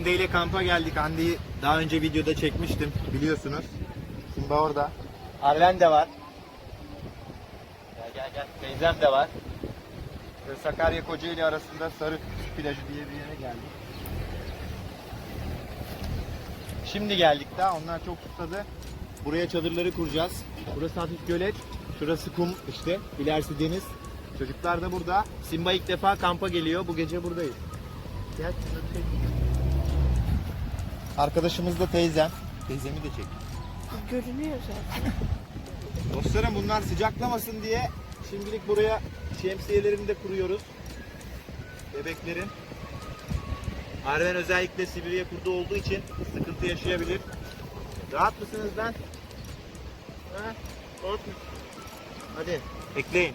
Hande ile kampa geldik. Hande'yi daha önce videoda çekmiştim biliyorsunuz. Simba orada. Arlen de var. Gel gel gel. Teyzem de var. Sakarya Kocaeli arasında Sarı plajı diye bir yere geldik. Şimdi geldik daha. Onlar çok susadı. Buraya çadırları kuracağız. Burası hafif gölet. Şurası kum işte. İlerisi deniz. Çocuklar da burada. Simba ilk defa kampa geliyor. Bu gece buradayız. Gel. Arkadaşımız da teyzem. Teyzemi de çek. Görünüyor zaten. Dostlarım bunlar sıcaklamasın diye şimdilik buraya şemsiyelerini de kuruyoruz. Bebeklerin. Arven özellikle Sibirya kurdu olduğu için sıkıntı yaşayabilir. Rahat mısınız lan? Ha? Hadi ekleyin.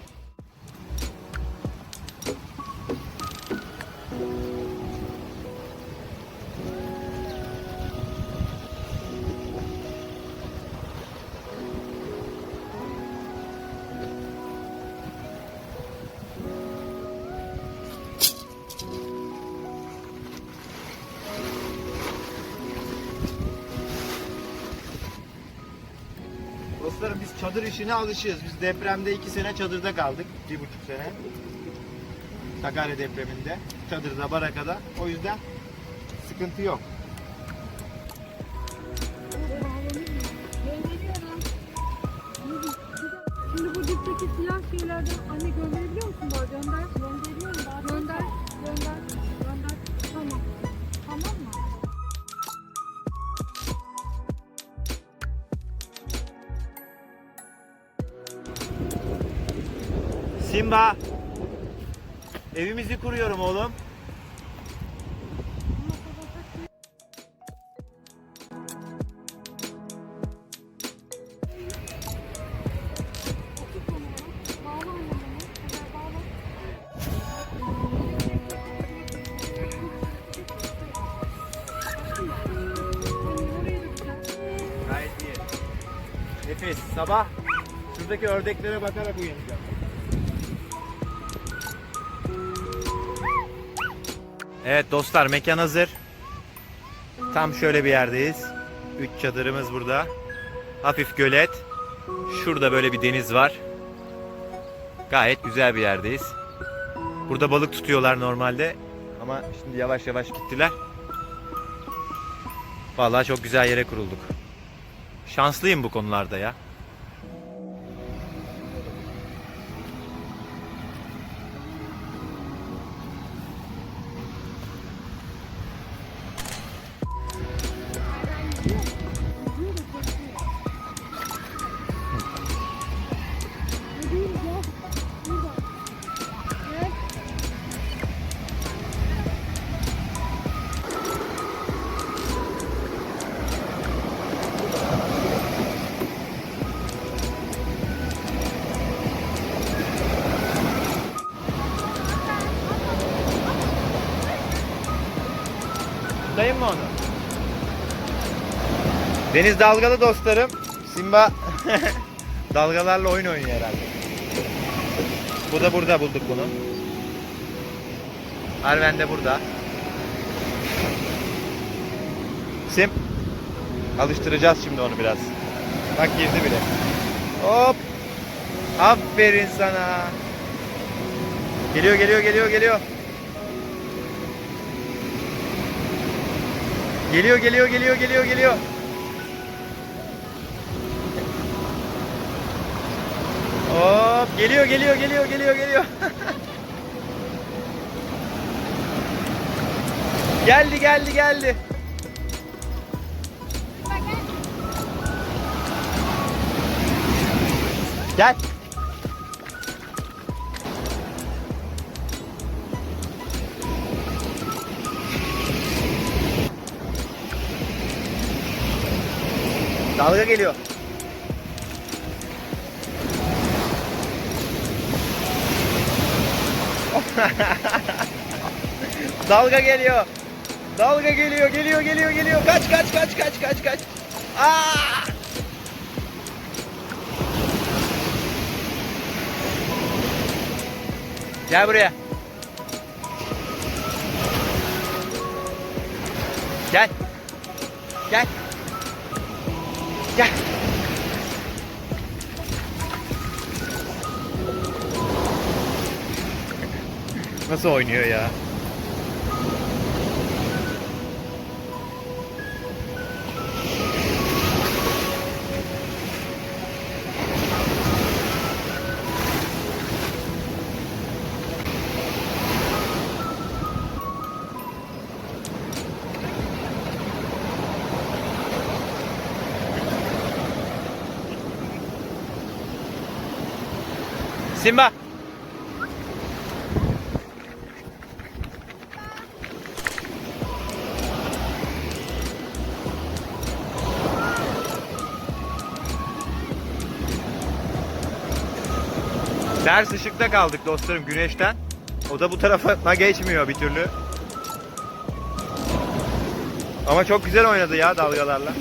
Çadır işine alışığız. Biz depremde iki sene çadırda kaldık. Bir buçuk sene. Sakarya depreminde. Çadırda, barakada. O yüzden sıkıntı yok. Şimdi bu dipteki siyah şeylerden anne gönderebiliyor musun bana? Gönder. Gönderiyorum daha. Gönder. Gönder. Gönder. Tamam. Simba. Evimizi kuruyorum oğlum. Gayet iyi. Nefis. Sabah şuradaki ördeklere bakarak uyanacağım. Evet dostlar mekan hazır. Tam şöyle bir yerdeyiz. Üç çadırımız burada. Hafif gölet. Şurada böyle bir deniz var. Gayet güzel bir yerdeyiz. Burada balık tutuyorlar normalde. Ama şimdi yavaş yavaş gittiler. Vallahi çok güzel yere kurulduk. Şanslıyım bu konularda ya. Tutayım mı onu? Deniz dalgalı dostlarım. Simba dalgalarla oyun oynuyor herhalde. Bu da burada bulduk bunu. Arven de burada. Sim. Alıştıracağız şimdi onu biraz. Bak girdi bile. Hop. Aferin sana. Geliyor geliyor geliyor geliyor. Geliyor geliyor geliyor geliyor geliyor. Hop geliyor geliyor geliyor geliyor geliyor. geldi geldi geldi. Gel. Dalga geliyor. Dalga geliyor. Dalga geliyor, geliyor, geliyor, geliyor. Kaç, kaç, kaç, kaç, kaç, kaç. Aa! Gel buraya. Gel. Gel. Nasıl oynuyor ya? Simba. Ters ışıkta kaldık dostlarım güneşten. O da bu tarafa geçmiyor bir türlü. Ama çok güzel oynadı ya dalgalarla.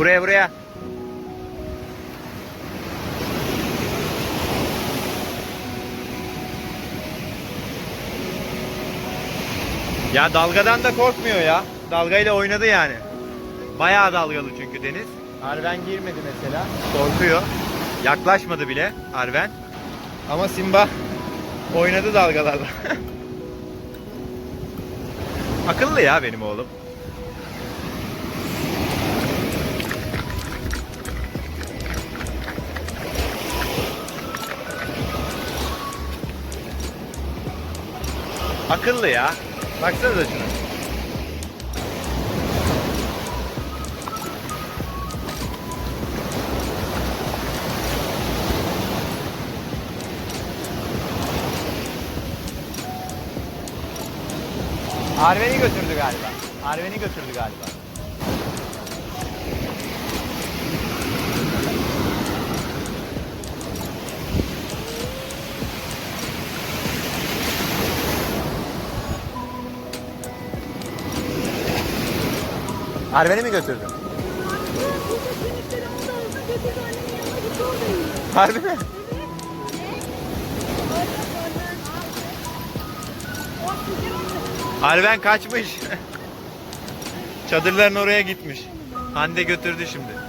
Buraya buraya. Ya dalgadan da korkmuyor ya. Dalgayla oynadı yani. Bayağı dalgalı çünkü deniz. Arven girmedi mesela. Korkuyor. Yaklaşmadı bile Arven. Ama Simba oynadı dalgalarla. Akıllı ya benim oğlum. Akıllı ya. Baksanıza şuna. Arven'i götürdü galiba. Arven'i götürdü galiba. Arven'i mi götürdü? Harbi mi? Arven kaçmış. Çadırların oraya gitmiş. Hande götürdü şimdi.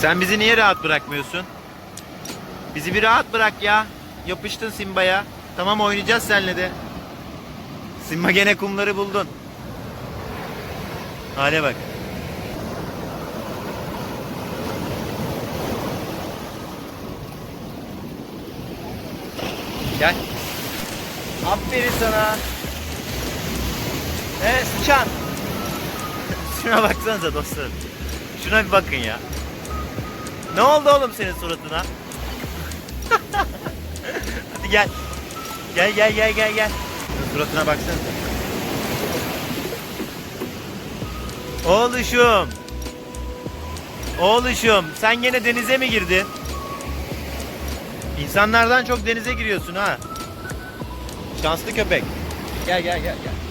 Sen bizi niye rahat bırakmıyorsun? Bizi bir rahat bırak ya. Yapıştın Simba'ya. Tamam oynayacağız seninle de. Simba gene kumları buldun. Hale bak. Gel. Aferin sana. Evet sıçan. Şuna baksanıza dostlarım. Şuna bir bakın ya. Ne oldu oğlum senin suratına? Hadi gel. Gel gel gel gel gel. Suratına baksanıza. Oğluşum. Oğluşum sen gene denize mi girdin? İnsanlardan çok denize giriyorsun ha. Şanslı köpek. Gel gel gel gel.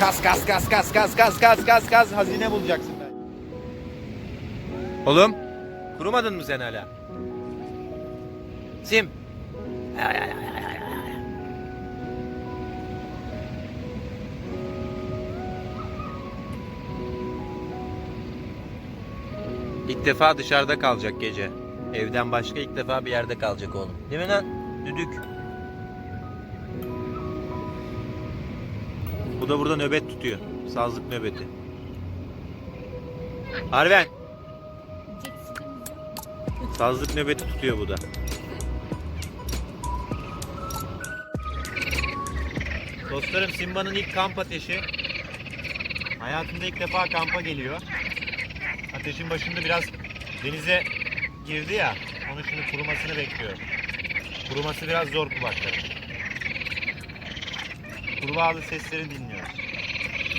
Kas kas kas kas kas kas kas kas kas hazine bulacaksın ben. Oğlum kurumadın mı sen hala? Sim. İlk defa dışarıda kalacak gece. Evden başka ilk defa bir yerde kalacak oğlum. Değil mi lan? Düdük. Bu da burada nöbet tutuyor. Sazlık nöbeti. Arven. Sazlık nöbeti tutuyor bu da. Dostlarım Simba'nın ilk kamp ateşi. Hayatında ilk defa kampa geliyor. Ateşin başında biraz denize girdi ya. Onu şimdi kurumasını bekliyorum. Kuruması biraz zor kulaklarım. Kurbağalı sesleri dinliyorum.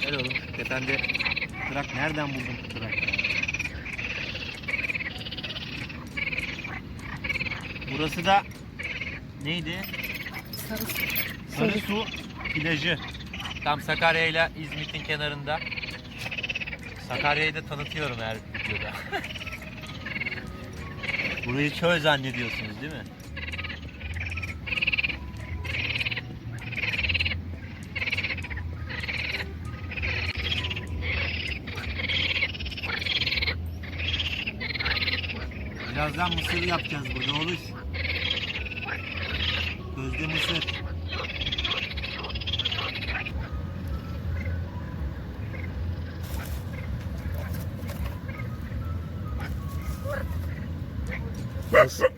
Gel oğlum. Tepende trak nereden buldun bu trak? Burası da neydi? Sarı su plajı. Tam Sakarya ile İzmit'in kenarında. Sakarya'yı da tanıtıyorum her videoda. Burayı çöl zannediyorsunuz değil mi? Birazdan mısır yapacağız burada olur. Közde mısır. Mısır.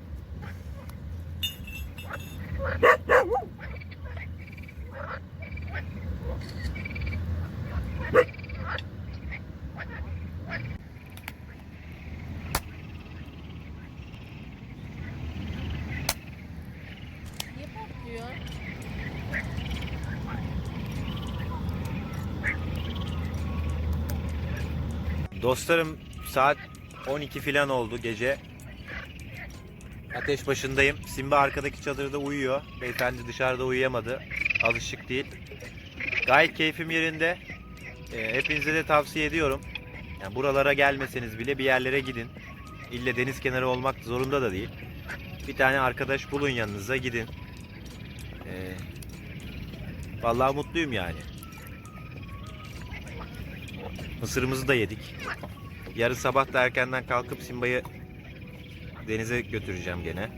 Dostlarım saat 12 filan oldu gece. Ateş başındayım. Simba arkadaki çadırda uyuyor. Beyefendi dışarıda uyuyamadı. Alışık değil. Gayet keyfim yerinde. Ee, hepinize de tavsiye ediyorum. Yani buralara gelmeseniz bile bir yerlere gidin. İlle deniz kenarı olmak zorunda da değil. Bir tane arkadaş bulun yanınıza gidin. Ee, vallahi mutluyum yani. Mısırımızı da yedik. Yarın sabah da erkenden kalkıp Simba'yı denize götüreceğim gene.